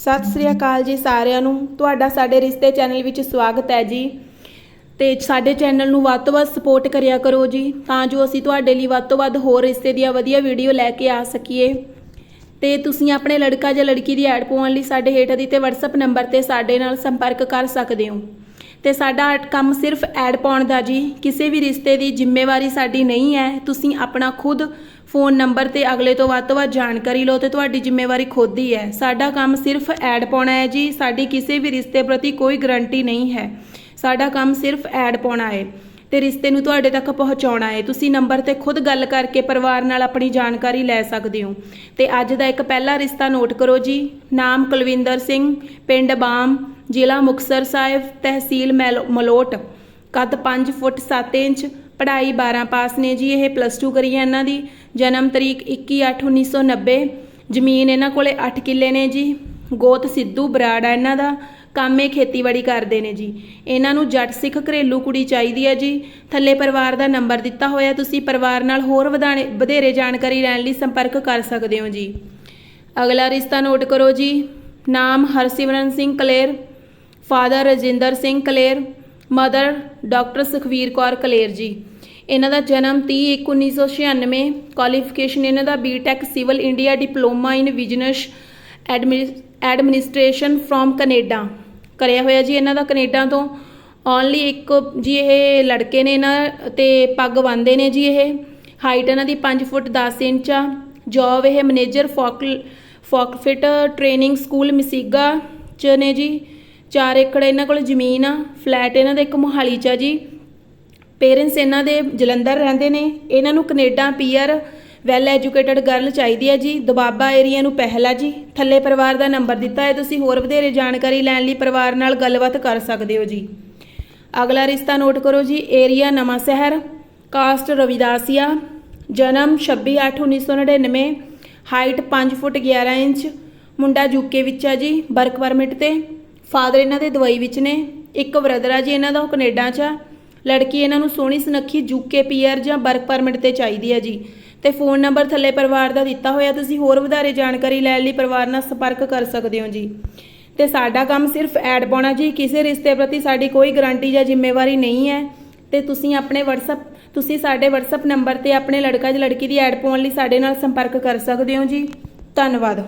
ਸਤਿ ਸ੍ਰੀ ਅਕਾਲ ਜੀ ਸਾਰਿਆਂ ਨੂੰ। ਤੁਹਾਡਾ ਸਾਡੇ ਰਿਸ਼ਤੇ ਚੈਨਲ ਵਿੱਚ ਸਵਾਗਤ ਹੈ ਜੀ। ਤੇ ਸਾਡੇ ਚੈਨਲ ਨੂੰ ਵੱਧ ਤੋਂ ਵੱਧ ਸਪੋਰਟ ਕਰਿਆ ਕਰੋ ਜੀ, ਤਾਂ ਜੋ ਅਸੀਂ ਤੁਹਾਡੇ ਲਈ ਵੱਧ ਤੋਂ ਵੱਧ ਹੋਰ ਰਿਸ਼ਤੇ ਦੀਆਂ ਵਧੀਆ ਵੀਡੀਓ ਲੈ ਕੇ ਆ ਸਕੀਏ। ਤੇ ਤੁਸੀਂ ਆਪਣੇ ਲੜਕਾ ਜਾਂ ਲੜਕੀ ਦੀ ਐਡ ਪਾਉਣ ਲਈ ਸਾਡੇ ਹੇਠ ਦਿੱਤੇ WhatsApp ਨੰਬਰ ਤੇ ਸਾਡੇ ਨਾਲ ਸੰਪਰਕ ਕਰ ਸਕਦੇ ਹੋ। ਤੇ ਸਾਡਾ ਕੰਮ ਸਿਰਫ ਐਡ ਪਾਉਣ ਦਾ ਜੀ। ਕਿਸੇ ਵੀ ਰਿਸ਼ਤੇ ਦੀ ਜ਼ਿੰਮੇਵਾਰੀ ਸਾਡੀ ਨਹੀਂ ਹੈ। ਤੁਸੀਂ ਆਪਣਾ ਖੁਦ ਫੋਨ ਨੰਬਰ ਤੇ ਅਗਲੇ ਤੋਂ ਵੱਧ ਤੋਂ ਵੱਧ ਜਾਣਕਾਰੀ ਲਓ ਤੇ ਤੁਹਾਡੀ ਜ਼ਿੰਮੇਵਾਰੀ ਖੁਦ ਹੀ ਹੈ। ਸਾਡਾ ਕੰਮ ਸਿਰਫ ਐਡ ਪਾਉਣਾ ਹੈ ਜੀ। ਸਾਡੀ ਕਿਸੇ ਵੀ ਰਿਸ਼ਤੇ ਪ੍ਰਤੀ ਕੋਈ ਗਰੰਟੀ ਨਹੀਂ ਹੈ। ਸਾਡਾ ਕੰਮ ਸਿਰਫ ਐਡ ਪਾਉਣਾ ਹੈ ਤੇ ਰਿਸ਼ਤੇ ਨੂੰ ਤੁਹਾਡੇ ਤੱਕ ਪਹੁੰਚਾਉਣਾ ਹੈ। ਤੁਸੀਂ ਨੰਬਰ ਤੇ ਖੁਦ ਗੱਲ ਕਰਕੇ ਪਰਿਵਾਰ ਨਾਲ ਆਪਣੀ ਜਾਣਕਾਰੀ ਲੈ ਸਕਦੇ ਹੋ। ਤੇ ਅੱਜ ਦਾ ਇੱਕ ਪਹਿਲਾ ਰਿਸ਼ਤਾ ਨੋਟ ਕਰੋ ਜੀ। ਨਾਮ ਕੁਲਵਿੰਦਰ ਸਿੰਘ, ਪਿੰਡ ਬਾਮ। ਜ਼ਿਲ੍ਹਾ ਮੁਕਤਸਰ ਸਾਹਿਬ ਤਹਿਸੀਲ ਮੈਲ- ਮਲੋਟ। ਕੱਦ 5 ਫੁੱਟ 7 ਇੰਚ, ਪੜ੍ਹਾਈ 12 ਪਾਸ ਨੇ ਜੀ, ਇਹ ਪਲੱਸ 2 ਕਰੀ ਹੈ ਇਹਨਾਂ ਦੀ। ਜਨਮ ਤਰੀਕ 21/8/1990 ਜ਼ਮੀਨ ਇਹਨਾਂ ਕੋਲੇ 8 ਕਿੱਲੇ ਨੇ ਜੀ। ਗੋਤ ਸਿੱਧੂ ਬਰਾੜ ਆ ਇਹਨਾਂ ਦਾ। ਕੰਮ ਇਹ ਖੇਤੀਬਾੜੀ ਕਰਦੇ ਨੇ ਜੀ। ਇਹਨਾਂ ਨੂੰ ਜੱਟ ਸਿੱਖ ਘਰੇਲੂ ਕੁੜੀ ਚਾਹੀਦੀ ਹੈ ਜੀ। ਥੱਲੇ ਪਰਿਵਾਰ ਦਾ ਨੰਬਰ ਦਿੱਤਾ ਹੋਇਆ, ਤੁਸੀਂ ਪਰਿਵਾਰ ਨਾਲ ਹੋਰ ਵਧਾਣੇ, ਵਧੇਰੇ ਜਾਣਕਾਰੀ ਲੈਣ ਲਈ ਸੰਪਰਕ ਕਰ ਸਕਦੇ ਹੋ ਜੀ। ਅਗਲਾ ਰਿਸ਼ਤਾ ਨੋਟ ਕਰੋ ਜੀ। ਨਾਮ Harsimran Singh Kaler. Father Rajinder Singh Kaler mother doctor Sukhvir Kaur Kaler ji ਇਹਨਾਂ ਦਾ ਜਨਮ 30/1/1996 ਕੁਆਲੀਫਿਕੇਸ਼ਨ ਇਹਨਾਂ ਦਾ BTech civil India diploma in business administration from Canada ਕਰਿਆ ਹੋਇਆ ਜੀ ਇਹਨਾਂ ਦਾ ਕੈਨੇਡਾ ਤੋਂ। ਓਨਲੀ ਇੱਕ ਜੀ ਇਹ ਲੜਕੇ ਨੇ ਇਹਨਾਂ ਤੇ ਪੱਗ ਬੰਨਦੇ ਨੇ ਜੀ ਇਹ। ਹਾਈਟ ਇਹਨਾਂ ਦੀ 5 ਫੁੱਟ 10 ਇੰਚ ਆ। ਜੌਬ ਇਹ ਮੈਨੇਜਰ ਫੋਕ ਫੋਕਫਿਟ ਟ੍ਰੇਨਿੰਗ ਸਕੂਲ ਮਸੀਗਾ ਚ ਨੇ ਜੀ। 4 ਏਕੜ ਇਹਨਾਂ ਕੋਲ ਜ਼ਮੀਨ ਆ ਫਲੈਟ ਇਹਨਾਂ ਦਾ ਇੱਕ ਮੋਹਾਲੀ ਚ ਆ ਜੀ। ਪੇਰੈਂਟਸ ਇਹਨਾਂ ਦੇ ਜਲੰਧਰ ਰਹਿੰਦੇ ਨੇ, ਇਹਨਾਂ ਨੂੰ Canada PR well educated girl ਚਾਹੀਦੀ ਹੈ ਜੀ। ਦੁਬਾਬਾ ਏਰੀਆ ਨੂੰ ਪਹਿਲਾ ਜੀ। ਥੱਲੇ ਪਰਿਵਾਰ ਦਾ ਨੰਬਰ ਦਿੱਤਾ ਹੈ, ਤੁਸੀਂ ਹੋਰ ਵਧੇਰੇ ਜਾਣਕਾਰੀ ਲੈਣ ਲਈ ਪਰਿਵਾਰ ਨਾਲ ਗੱਲਬਾਤ ਕਰ ਸਕਦੇ ਹੋ ਜੀ। ਅਗਲਾ ਰਿਸ਼ਤਾ ਨੋਟ ਕਰੋ ਜੀ ਏਰੀਆ ਨਵਾਂ ਸ਼ਹਿਰ ਕਾਸਟ ਰਵਿਦਾਸੀਆ ਜਨਮ 26/8/1999 ਹਾਈਟ 5 ਫੁੱਟ 11 ਇੰਚ, ਮੁੰਡਾ ਯੂਕੇ ਵਿੱਚ ਆ ਜੀ ਵਰਕ ਪਰਮਿਟ ਤੇ। ਫਾਦਰ ਇਹਨਾਂ ਦੇ ਦਵਾਈ ਵਿੱਚ ਨੇ, ਇੱਕ ਬ੍ਰਦਰ ਆ ਜੀ ਇਹਨਾਂ ਦਾ, ਉਹ ਕੈਨੇਡਾ 'ਚ ਆ। ਲੜਕੀ ਇਹਨਾਂ ਨੂੰ ਸੋਹਣੀ ਸੁਨੱਖੀ ਯੂਕੇ ਪੀਆਰ ਜਾਂ ਵਰਕ ਪਰਮਿਟ ਤੇ ਚਾਹੀਦੀ ਹੈ ਜੀ। ਤੇ ਫੋਨ ਨੰਬਰ ਥੱਲੇ ਪਰਿਵਾਰ ਦਾ ਦਿੱਤਾ ਹੋਇਆ, ਤੁਸੀਂ ਹੋਰ ਵਧੇਰੇ ਜਾਣਕਾਰੀ ਲੈਣ ਲਈ ਪਰਿਵਾਰ ਨਾਲ ਸੰਪਰਕ ਕਰ ਸਕਦੇ ਹੋ ਜੀ। ਤੇ ਸਾਡਾ ਕੰਮ ਸਿਰਫ ਐਡ ਪਾਉਣਾ ਜੀ, ਕਿਸੇ ਰਿਸ਼ਤੇ ਪ੍ਰਤੀ ਸਾਡੀ ਕੋਈ ਗਾਰੰਟੀ ਜਾਂ ਜ਼ਿੰਮੇਵਾਰੀ ਨਹੀਂ ਹੈ। ਤੇ ਤੁਸੀਂ ਆਪਣੇ WhatsApp, ਤੁਸੀਂ ਸਾਡੇ WhatsApp ਨੰਬਰ ਤੇ ਆਪਣੇ ਲੜਕਾ ਜਾਂ ਲੜਕੀ ਦੀ ਐਡ ਪਾਉਣ ਲਈ ਸਾਡੇ ਨਾਲ ਸੰਪਰਕ ਕਰ ਸਕਦੇ ਹੋ ਜੀ। ਧੰਨਵਾਦ।